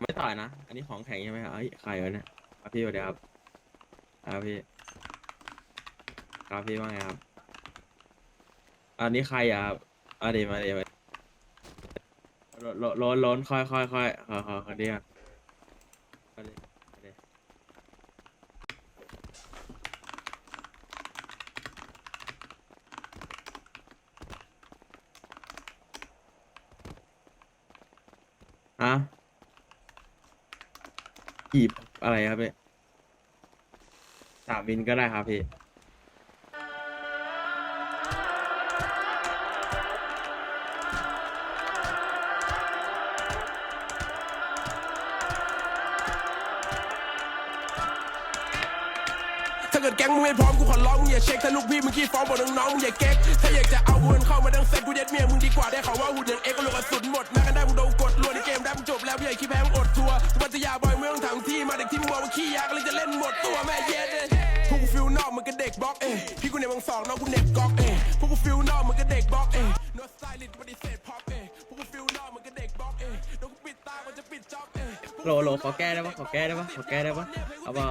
ไม่ต่อยนะ อันนี้ของแข็งใช่ไหมครับเอ้ยใครวะเนี่ยครับพี่สวัสดีครับครับพี่ครับพี่ว่าไงครับ อันนี้ใครอะครับอะเดี๋ยวมาเดี๋ยวมาล้นล้นล้นค่อยค่อยค่อยขอขอขอเดียวมาดิมาดิฮะ กีบอะไรครับพี่สามวินก็ได้ครับพี่ถ้าเกิดแก๊งมึงไม่พร้อมกูขอร้องมึงอย่าเช็คถ้าลูกพี่มึงขี้ฟ้องบอกน้องๆมึงอย่าเก๊กถ้าอยากจะเอาเงินเข้ามาดังเซ็ตกูเด็ดเมียมึงดีกว่าได้ข่าวว่าหุ่นอย่างเอ็กก็ลงกระสุนหมดแม้กันได้มึง แล้วพี่ใหญ่ขี้แพ้มึงอดทัวร์วัตยาบอยมึงต้องถามที่มาเด็กที่มึงบอกว่าขี้ยากเลยจะเล่นหมดตัวแม่เย็ดเอ้ยพวกกูฟิลนอกมึงก็เด็กบล็อกเอ้ยพี่กูเนี่ยมึงสองน้องกูเน็ตก๊อกเอ้ยพวกกูฟิลนอกมึงก็เด็กบล็อกเอ้ยโน้ตสไตลิสต์ปฏิเสธพ็อปเอ้ยพวกกูฟิลนอกมึงก็เด็กบล็อกเอ้ยโดนกูปิดตาก่อนจะปิดจ็อบเอ้ยโหลโหลขอแก้ได้ปะขอแก้ได้ปะขอแก้ได้ปะเอาเปล่า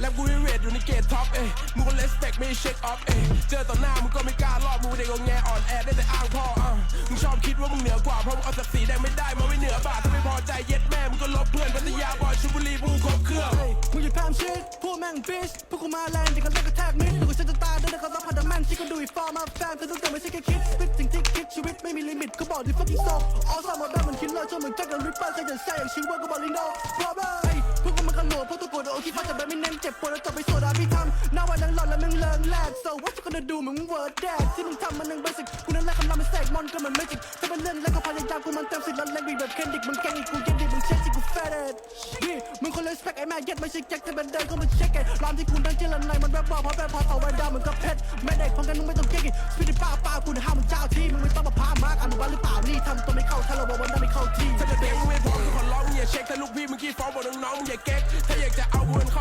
แล้วกูยังเวทอยู่ในเกตท็อปเอ้ยมึงก็เลสเปกไม่เช็คออฟเอ้ยเจอต่อหน้ามึงก็ไม่กล้ารอบมึงเด็กงแงอ่อนแอได้แต่อ้างพ่ออะมึง ชอบคิดว่ามึงเหนือกว่า เพราะมึงเอาศักดิ์ศรีแดงไม่ได้มาไว้เหนือบาทถ้าไม่พอใจเย็ดแม่มึงก็ลบเพื่อนพัทยาบอยชุบุรีพวกกูครบเครื่อง มึงอย่าพามชิดพวกแม่งบิชพวกกูมาแรงจริงกันเล่นกระแทกมิดพวกกูฉันจะตายด้วยนะครับรับพันธแมนที่กูดูอีฟอร์มาแฟนแต่ทุกอย่างไม่ใช่แค่คิดฟิตสิ่งที่คิดชีวิตไม่มีลิมิตก็บอกดิฟักกิ้งโซออสซามาได้มันคิดเลยจนเหมือนแจ็คกับริปเปอร์เคยจะแซ่อย่างชิงว่าก็บอลลิโน่พร้อมเลยพวกกูมันกระโหลกพวกตัวโกูโดนที่เขาจะแบบไม่เน้นเจ็บปวดแล้วจบไปโซดาพี่ทำหน้าวันนั้นหลอนแล้วมึงเลิงแรก so what you gonna do มึงเวิร์ดแดกที่มึงทำมันหนึ่งเบสิกกูนั้นแรกคำนำมันแสกมอนก็เหมือนเมจิกถ้าเป็นเรื่องแล้วก็พยายามกูมันเต็มสิทธิ์แล้วแรงบีแบบเคนดิกมึงแกงอีกกูเย็นดิมึงเช็คที่กูแฟรดนี่มึงคนเลยสเปคไอ้แม่เย็ดไม่ใช่แจ็คแต่เป็นเดินก็มาเช็คไอ้รามที่คุณตั้งเจริญในมันแรปบอกเพราะแรปพอเอาไว้ดาวเหมือนกับเพชรแม่เด็กพอกันมึงไม่ต้องเก๊กอีกสปีดป้าป้ากูนะห้ามมึงเจ้าที่มึงไม่ต้องมาพามากอนุบาลหรือเปล่านี่ทำตัวไม่เข้าถ้าเราบอกว่านั่นไม่เข้าที่ถ้าเกิดเด็กมึงไม่พร้อมกูขอร้องมึงอย่าเช็คถ้าลูกพี่มึงขี้ฟ้องบอกน้องๆมึงอย่าเก๊กถ้าอยากจะเอาเงินเ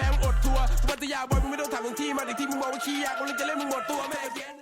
แพ้มึงอดทัวร์สุวัตยาบอยมึงไม่ต้องถามถึงที่มาเด็กที่มึงบอกว่าขี้ยากกูเลยจะเล่นมึงหมดตัวแม่